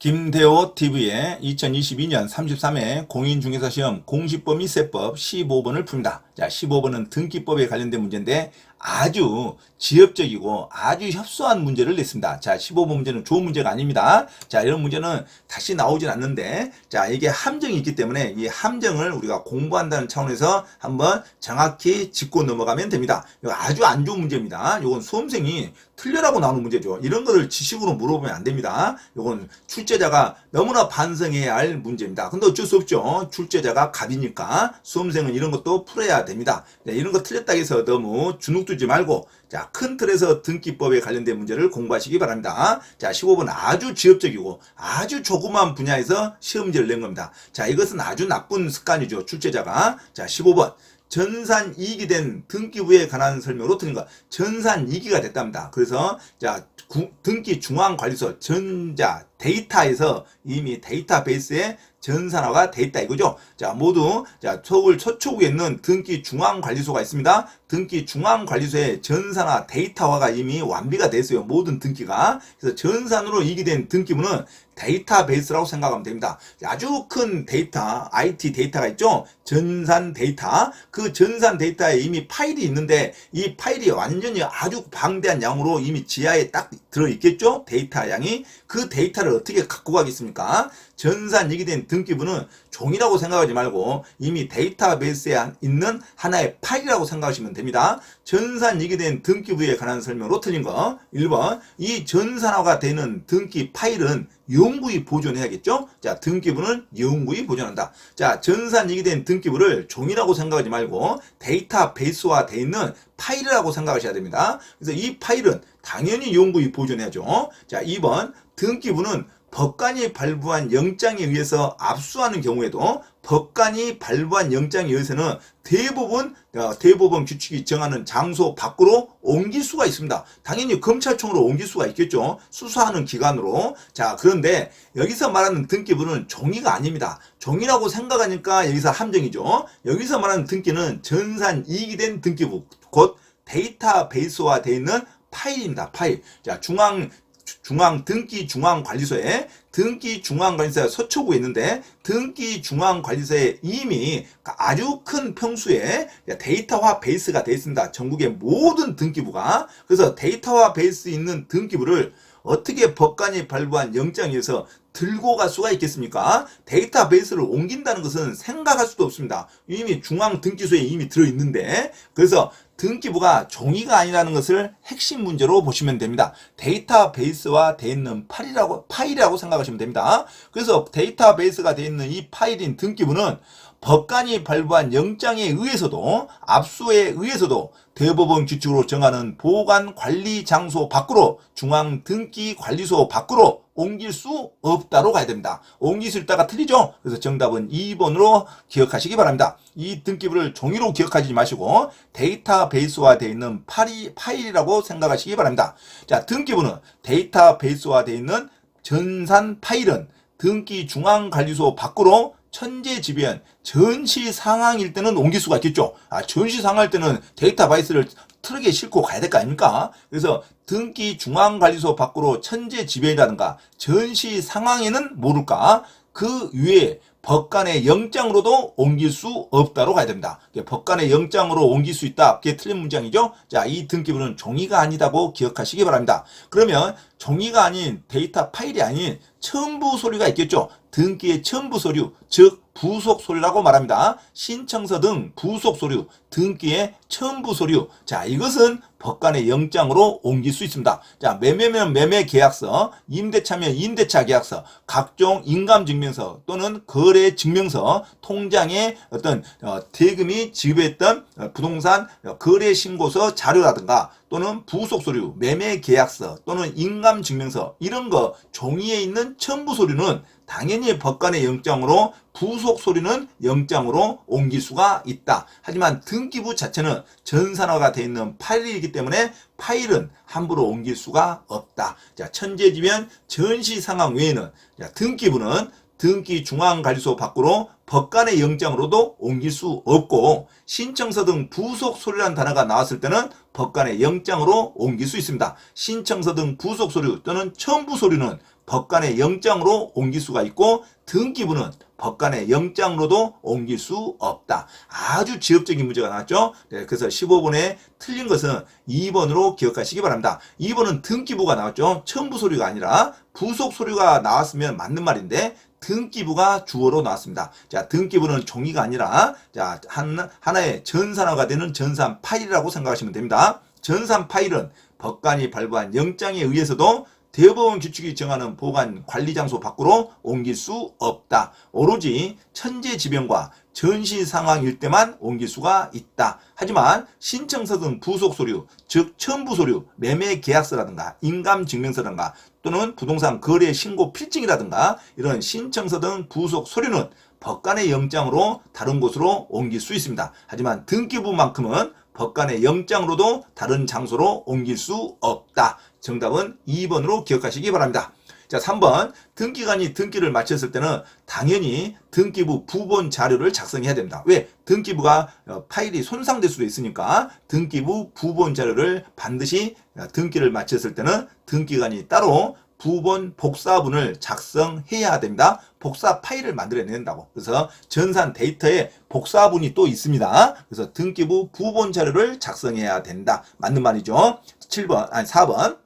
김대호 TV의 2022년 33회 공인중개사 시험 공시법 미세법 15번을 풉니다. 자, 15번은 등기법에 관련된 문제인데 아주 지엽적이고 아주 협소한 문제를 냈습니다. 자, 15번 문제는 좋은 문제가 아닙니다. 자, 이런 문제는 다시 나오진 않는데 자, 이게 함정이 있기 때문에 이 함정을 우리가 공부한다는 차원에서 한번 정확히 짚고 넘어가면 됩니다. 이거 아주 안 좋은 문제입니다. 이건 수험생이 틀려라고 나오는 문제죠. 이런 거를 지식으로 물어보면 안 됩니다. 이건 출제자가 너무나 반성해야 할 문제입니다. 근데 어쩔 수 없죠. 출제자가 갑이니까 수험생은 이런 것도 풀어야 됩니다. 네, 이런 거 틀렸다 해서 너무 주눅 두지 말고 자, 큰 틀에서 등기법에 관련된 문제를 공부하시기 바랍니다. 자, 15번 아주 지엽적이고 아주 조그만 분야에서 시험지를 낸 겁니다. 자, 이것은 아주 나쁜 습관이죠. 출제자가. 자, 15번. 전산 이익이 된 등기부에 관한 설명으로 드린 것. 전산 이익이가 됐답니다. 그래서 자, 구- 등기 중앙관리소 전자 데이터에서 이미 데이터베이스에 전산화가 돼 있다 이거죠. 자, 모두 자, 서울 서초구에 있는 등기 중앙관리소가 있습니다. 등기 중앙관리소의 전산화 데이터화가 이미 완비가 됐어요. 모든 등기가. 그래서 전산으로 이익이 된 등기부는 데이터베이스라고 생각하면 됩니다. 아주 큰 데이터, IT 데이터가 있죠? 전산 데이터. 그 전산 데이터에 이미 파일이 있는데 이 파일이 완전히 아주 방대한 양으로 이미 지하에 딱 들어있겠죠? 데이터 양이. 그 데이터를 어떻게 갖고 가겠습니까? 전산 이익이 된 등기부는 종이라고 생각하지 말고 이미 데이터베이스에 있는 하나의 파일이라고 생각하시면 됩니다. 전산 이익이 된 등기부에 관한 설명으로 틀린 거. 1번. 이 전산화가 되는 등기 파일은 영구히 보존해야겠죠? 자, 등기부는 영구히 보존한다. 자, 전산 이익이 된 등기부를 종이라고 생각하지 말고 데이터베이스화 돼 있는 파일이라고 생각하셔야 됩니다. 그래서 이 파일은 당연히 영구히 보존해야죠. 자, 2번. 등기부는 법관이 발부한 영장에 의해서 압수하는 경우에도 법관이 발부한 영장에 의해서는 대부분 어, 대법원 규칙이 정하는 장소 밖으로 옮길 수가 있습니다. 당연히 검찰청으로 옮길 수가 있겠죠. 수사하는 기관으로. 자, 그런데 여기서 말하는 등기부는 종이가 아닙니다. 종이라고 생각하니까 여기서 함정이죠. 여기서 말하는 등기는 전산 이익이 된 등기부, 곧 데이터베이스화 되어 있는 파일입니다. 파일. 자, 중앙 중앙 등기 중앙 관리소에 등기 중앙 관리소가 서초구에 있는데 등기 중앙 관리소에 이미 아주 큰 평수의 데이터화 베이스가 되어 있습니다. 전국의 모든 등기부가 그래서 데이터화 베이스 있는 등기부를 어떻게 법관이 발부한 영장에서 들고 갈 수가 있겠습니까? 데이터베이스를 옮긴다는 것은 생각할 수도 없습니다. 이미 중앙 등기소에 이미 들어있는데 그래서 등기부가 종이가 아니라는 것을 핵심 문제로 보시면 됩니다. 데이터베이스화 되어 있는 파일이라고, 파일이라고 생각하시면 됩니다. 그래서 데이터베이스가 되어 있는 이 파일인 등기부는 법관이 발부한 영장에 의해서도 압수에 의해서도 대법원 규칙으로 정하는 보관 관리 장소 밖으로 중앙 등기 관리소 밖으로 옮길 수 없다로 가야 됩니다. 옮길 수 있다가 틀리죠? 그래서 정답은 2번으로 기억하시기 바랍니다. 이 등기부를 종이로 기억하지 마시고 데이터베이스화 되어 있는 파리, 파일이라고 생각하시기 바랍니다. 자, 등기부는 데이터베이스화 되어 있는 전산 파일은 등기 중앙관리소 밖으로 천재지변 전시 상황일 때는 옮길 수가 있겠죠. 아, 전시 상황일 때는 데이터베이스를 트럭에 싣고 가야 될 거 아닙니까? 그래서 등기 중앙관리소 밖으로 천재지변이라든가 전시 상황에는 모를까? 그 위에 법관의 영장으로도 옮길 수 없다로 가야 됩니다. 법관의 영장으로 옮길 수 있다. 그게 틀린 문장이죠. 자, 이 등기부는 종이가 아니다고 기억하시기 바랍니다. 그러면 종이가 아닌 데이터 파일이 아닌 첨부 서류가 있겠죠. 등기의 첨부 서류, 즉 부속 서류라고 말합니다. 신청서 등 부속 서류, 등기의 첨부 서류. 자, 이것은 법관의 영장으로 옮길 수 있습니다. 자, 매매면 매매 계약서, 임대차면 임대차 계약서, 각종 인감 증명서 또는 거래 증명서, 통장에 어떤 어, 대금이 지급했던 어, 부동산 어, 거래 신고서 자료라든가 또는 부속 서류, 매매 계약서 또는 인감 증명서 이런 거 종이에 있는 첨부 서류는 당연히 법관의 영장으로 부속 서류는 영장으로 옮길 수가 있다. 하지만 등기부 자체는 전산화가 되어 있는 파일이기 때문에 파일은 함부로 옮길 수가 없다. 자, 천재지변 전시 상황 외에는 자, 등기부는 등기 중앙관리소 밖으로 법관의 영장으로도 옮길 수 없고 신청서 등 부속 서류라는 단어가 나왔을 때는 법관의 영장으로 옮길 수 있습니다. 신청서 등 부속 서류 또는 첨부 서류는 법관의 영장으로 옮길 수가 있고 등기부는 법관의 영장으로도 옮길 수 없다. 아주 지엽적인 문제가 나왔죠. 네, 그래서 15번에 틀린 것은 2번으로 기억하시기 바랍니다. 2번은 등기부가 나왔죠. 첨부 서류가 아니라 부속 서류가 나왔으면 맞는 말인데 등기부가 주어로 나왔습니다. 자, 등기부는 종이가 아니라 자, 한, 하나의 전산화가 되는 전산 파일이라고 생각하시면 됩니다. 전산 파일은 법관이 발부한 영장에 의해서도 대법원 규칙이 정하는 보관 관리 장소 밖으로 옮길 수 없다. 오로지 천재지변과 전시 상황일 때만 옮길 수가 있다. 하지만 신청서 등 부속 서류, 즉 첨부 서류, 매매 계약서라든가 인감 증명서라든가 또는 부동산 거래 신고 필증이라든가 이런 신청서 등 부속 서류는 법관의 영장으로 다른 곳으로 옮길 수 있습니다. 하지만 등기부만큼은 법관의 영장으로도 다른 장소로 옮길 수 없다. 정답은 2번으로 기억하시기 바랍니다. 자, 3번. 등기관이 등기를 마쳤을 때는 당연히 등기부 부본 자료를 작성해야 됩니다. 왜? 등기부가 어, 파일이 손상될 수도 있으니까 등기부 부본 자료를 반드시 어, 등기를 마쳤을 때는 등기관이 따로 부본 복사본을 작성해야 됩니다. 복사 파일을 만들어야 된다고. 그래서 전산 데이터에 복사본이 또 있습니다. 그래서 등기부 부본 자료를 작성해야 된다. 맞는 말이죠. 7번, 아니 4번.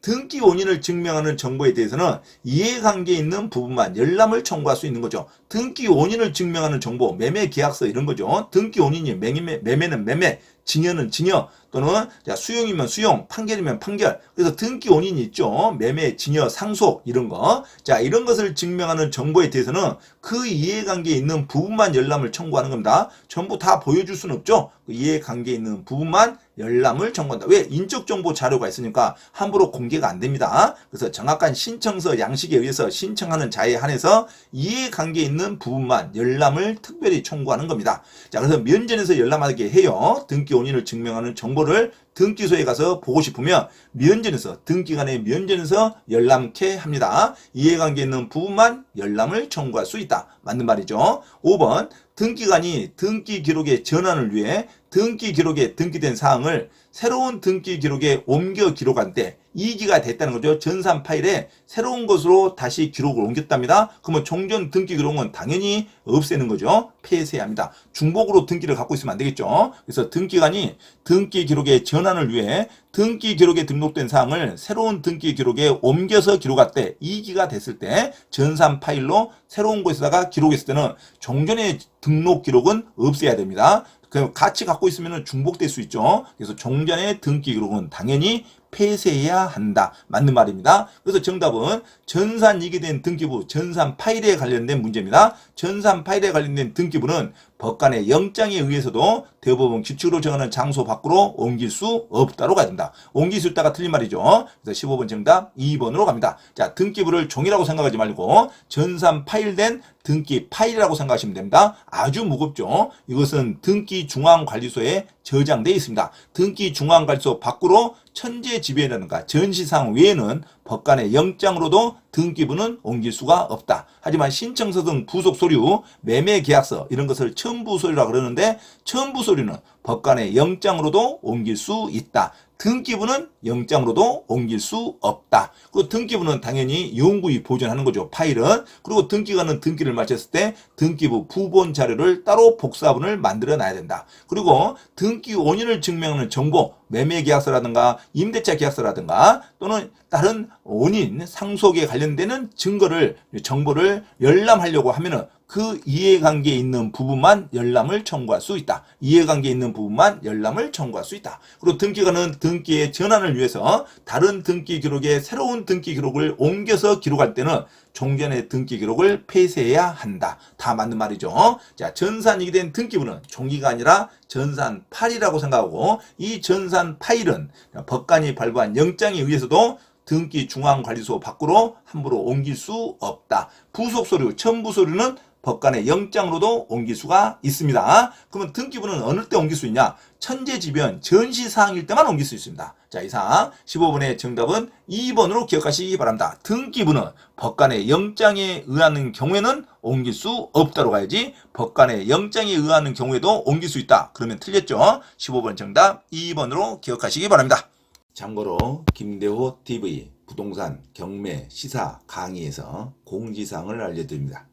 등기 원인을 증명하는 정보에 대해서는 이해관계 있는 부분만 열람을 청구할 수 있는 거죠. 등기 원인을 증명하는 정보, 매매 계약서 이런 거죠. 등기 원인이 매매, 매매는 매매, 증여는 증여 또는 자, 수용이면 수용, 판결이면 판결. 그래서 등기 원인이 있죠. 매매, 증여, 상속 이런 거. 자, 이런 것을 증명하는 정보에 대해서는 그 이해관계에 있는 부분만 열람을 청구하는 겁니다. 전부 다 보여줄 수는 없죠. 그 이해관계에 있는 부분만 열람을 청구한다. 왜? 인적 정보 자료가 있으니까 함부로 공개가 안 됩니다. 그래서 정확한 신청서 양식에 의해서 신청하는 자에 한해서 이해관계에 있는 부분만 열람을 특별히 청구하는 겁니다. 자, 그래서 면전에서 열람하게 해요. 등기 원인을 증명하는 정보를 등기소에 가서 보고 싶으면 면전에서 등기관의 면전에서 열람케 합니다. 이해관계 있는 부분만 열람을 청구할 수 있다. 맞는 말이죠. 5번 등기관이 등기 기록의 전환을 위해 등기 기록에 등기된 사항을 새로운 등기 기록에 옮겨 기록할 때 이기가 됐다는 거죠. 전산 파일에 새로운 것으로 다시 기록을 옮겼답니다. 그러면 종전 등기 기록은 당연히 없애는 거죠. 폐쇄해야 합니다. 중복으로 등기를 갖고 있으면 안 되겠죠. 그래서 등기관이 등기 기록의 전환을 위해 등기 기록에 등록된 사항을 새로운 등기 기록에 옮겨서 기록할 때 이기가 됐을 때 전산 파일로 새로운 곳에다가 기록했을 때는 종전의 등록 기록은 없애야 됩니다. 그 같이 갖고 있으면 중복될 수 있죠. 그래서 종전의 등기 기록은 당연히 폐쇄해야 한다. 맞는 말입니다. 그래서 정답은 전산 이기된 등기부, 전산 파일에 관련된 문제입니다. 전산 파일에 관련된 등기부는 법관의 영장에 의해서도 대법원 규칙으로 정하는 장소 밖으로 옮길 수 없다로 가야 된다. 옮길 수 있다가 틀린 말이죠. 그래서 15번 정답 2번으로 갑니다. 자, 등기부를 종이라고 생각하지 말고 전산 파일된 등기 파일이라고 생각하시면 됩니다. 아주 무겁죠. 이것은 등기 중앙관리소에 저장되어 있습니다. 등기 중앙관리소 밖으로 천재 지배라든가 전시상 외에는 법관의 영장으로도 등기부는 옮길 수가 없다. 하지만 신청서 등 부속 서류, 매매 계약서 이런 것을 첨부 서류라 그러는데 첨부 서류는 법관의 영장으로도 옮길 수 있다. 등기부는 영장으로도 옮길 수 없다. 그 등기부는 당연히 영구히 보존하는 거죠. 파일은. 그리고 등기관은 등기를 마쳤을 때 등기부 부본 자료를 따로 복사본을 만들어 놔야 된다. 그리고 등기 원인을 증명하는 정보, 매매 계약서라든가 임대차 계약서라든가 또는 다른 원인 상속에 관련되는 증거를 정보를 열람하려고 하면은 그 이해관계에 있는 부분만 열람을 청구할 수 있다. 이해관계에 있는 부분만 열람을 청구할 수 있다. 그리고 등기관은 등기의 전환을 위해서 다른 등기 기록에 새로운 등기 기록을 옮겨서 기록할 때는 종전의 등기 기록을 폐쇄해야 한다. 다 맞는 말이죠. 자, 전산이 된 등기부는 종이가 아니라 전산 파일이라고 생각하고 이 전산 파일은 법관이 발부한 영장에 의해서도 등기 중앙관리소 밖으로 함부로 옮길 수 없다. 부속 서류, 첨부 서류는 법관의 영장으로도 옮길 수가 있습니다. 그러면 등기부는 어느 때 옮길 수 있냐? 천재지변, 전시사항일 때만 옮길 수 있습니다. 자, 이상 15번의 정답은 2번으로 기억하시기 바랍니다. 등기부는 법관의 영장에 의하는 경우에는 옮길 수 없다로 가야지 법관의 영장에 의하는 경우에도 옮길 수 있다. 그러면 틀렸죠? 15번 정답 2번으로 기억하시기 바랍니다. 참고로 김대호 TV 부동산, 경매, 시사, 강의에서 공지사항을 알려드립니다.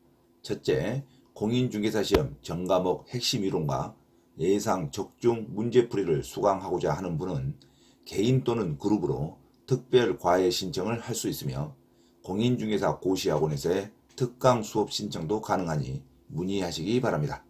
첫째, 공인중개사 시험 전과목 핵심 이론과 예상 적중 문제풀이를 수강하고자 하는 분은 개인 또는 그룹으로 특별 과외 신청을 할 수 있으며 공인중개사 고시학원에서의 특강 수업 신청도 가능하니 문의하시기 바랍니다.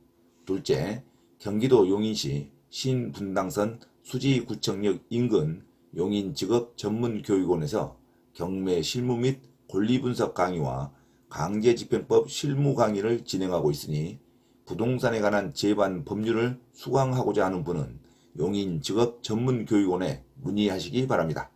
둘째, 경기도 용인시 신분당선 수지구청역 인근 용인직업 전문교육원에서 경매 실무 및 권리분석 강의와 강제집행법 실무 강의를 진행하고 있으니 부동산에 관한 제반 법률을 수강하고자 하는 분은 용인직업 전문교육원에 문의하시기 바랍니다.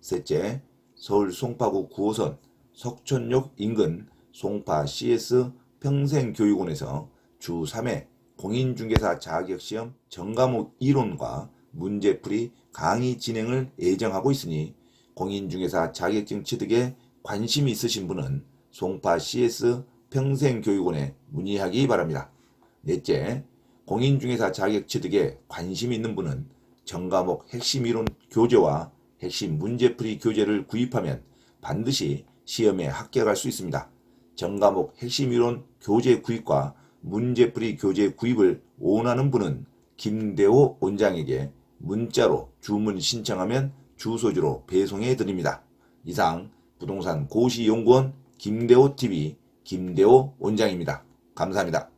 셋째, 서울 송파구 9호선 석촌역 인근 송파 CS 평생교육원에서 주 3회 공인중개사 자격시험 전과목 이론과 문제풀이 강의 진행을 예정하고 있으니 공인중개사 자격증 취득에 관심이 있으신 분은 송파 CS 평생교육원에 문의하기 바랍니다. 넷째, 공인중개사 자격 취득에 관심 있는 분은 전과목 핵심 이론 교재와 핵심 문제풀이 교재를 구입하면 반드시 시험에 합격할 수 있습니다. 전과목 핵심 이론 교재 구입과 문제풀이 교재 구입을 원하는 분은 김대호 원장에게 문자로 주문 신청하면 주소지로 배송해 드립니다. 이상 부동산 고시연구원 김대호 TV 김대호 원장입니다. 감사합니다.